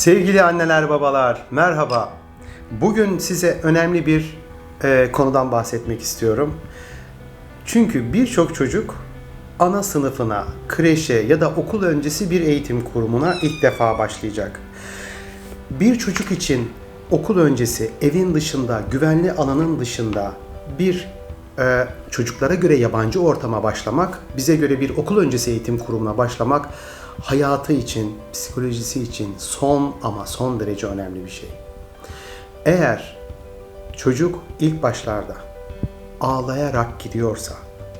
Sevgili anneler babalar merhaba. Bugün size önemli bir e, konudan bahsetmek istiyorum. Çünkü birçok çocuk ana sınıfına, kreşe ya da okul öncesi bir eğitim kurumuna ilk defa başlayacak. Bir çocuk için okul öncesi evin dışında, güvenli alanın dışında bir e, çocuklara göre yabancı ortama başlamak, bize göre bir okul öncesi eğitim kurumuna başlamak hayatı için, psikolojisi için son ama son derece önemli bir şey. Eğer çocuk ilk başlarda ağlayarak gidiyorsa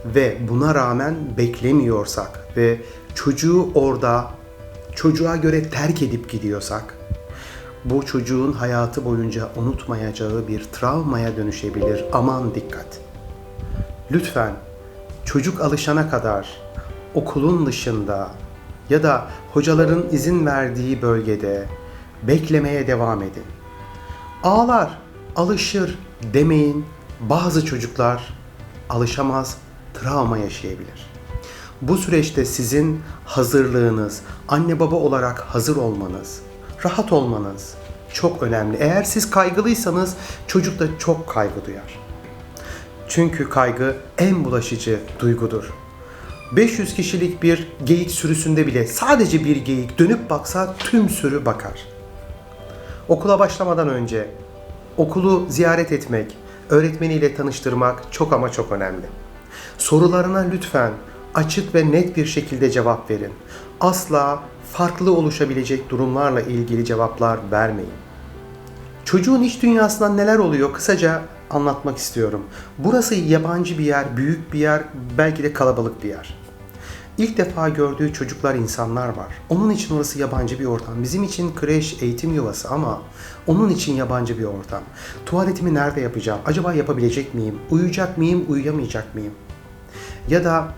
ve buna rağmen beklemiyorsak ve çocuğu orada çocuğa göre terk edip gidiyorsak bu çocuğun hayatı boyunca unutmayacağı bir travmaya dönüşebilir. Aman dikkat. Lütfen çocuk alışana kadar okulun dışında ya da hocaların izin verdiği bölgede beklemeye devam edin. Ağlar, alışır demeyin. Bazı çocuklar alışamaz, travma yaşayabilir. Bu süreçte sizin hazırlığınız, anne baba olarak hazır olmanız, rahat olmanız çok önemli. Eğer siz kaygılıysanız çocuk da çok kaygı duyar. Çünkü kaygı en bulaşıcı duygudur. 500 kişilik bir geyik sürüsünde bile sadece bir geyik dönüp baksa tüm sürü bakar. Okula başlamadan önce okulu ziyaret etmek, öğretmeniyle tanıştırmak çok ama çok önemli. Sorularına lütfen açık ve net bir şekilde cevap verin. Asla farklı oluşabilecek durumlarla ilgili cevaplar vermeyin. Çocuğun iç dünyasında neler oluyor kısaca anlatmak istiyorum. Burası yabancı bir yer, büyük bir yer, belki de kalabalık bir yer. İlk defa gördüğü çocuklar, insanlar var. Onun için orası yabancı bir ortam. Bizim için kreş, eğitim yuvası ama onun için yabancı bir ortam. Tuvaletimi nerede yapacağım? Acaba yapabilecek miyim? Uyuyacak mıyım, uyuyamayacak mıyım? Ya da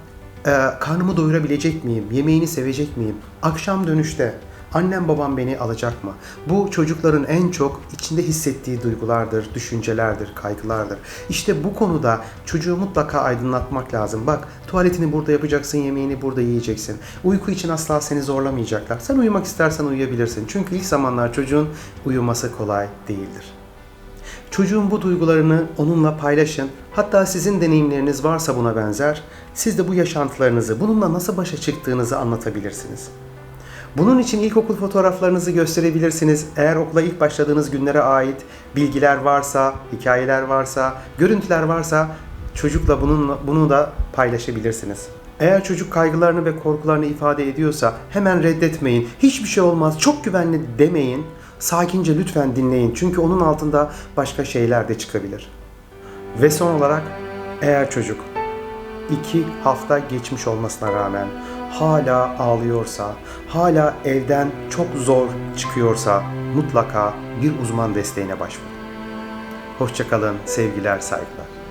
e, karnımı doyurabilecek miyim? Yemeğini sevecek miyim? Akşam dönüşte annem babam beni alacak mı? Bu çocukların en çok içinde hissettiği duygulardır, düşüncelerdir, kaygılardır. İşte bu konuda çocuğu mutlaka aydınlatmak lazım. Bak tuvaletini burada yapacaksın, yemeğini burada yiyeceksin. Uyku için asla seni zorlamayacaklar. Sen uyumak istersen uyuyabilirsin. Çünkü ilk zamanlar çocuğun uyuması kolay değildir. Çocuğun bu duygularını onunla paylaşın. Hatta sizin deneyimleriniz varsa buna benzer, siz de bu yaşantılarınızı, bununla nasıl başa çıktığınızı anlatabilirsiniz. Bunun için ilkokul fotoğraflarınızı gösterebilirsiniz. Eğer okula ilk başladığınız günlere ait bilgiler varsa, hikayeler varsa, görüntüler varsa çocukla bununla, bunu da paylaşabilirsiniz. Eğer çocuk kaygılarını ve korkularını ifade ediyorsa hemen reddetmeyin. Hiçbir şey olmaz, çok güvenli demeyin. Sakince lütfen dinleyin. Çünkü onun altında başka şeyler de çıkabilir. Ve son olarak eğer çocuk iki hafta geçmiş olmasına rağmen hala ağlıyorsa, hala evden çok zor çıkıyorsa mutlaka bir uzman desteğine başvurun. Hoşçakalın, sevgiler, saygılar.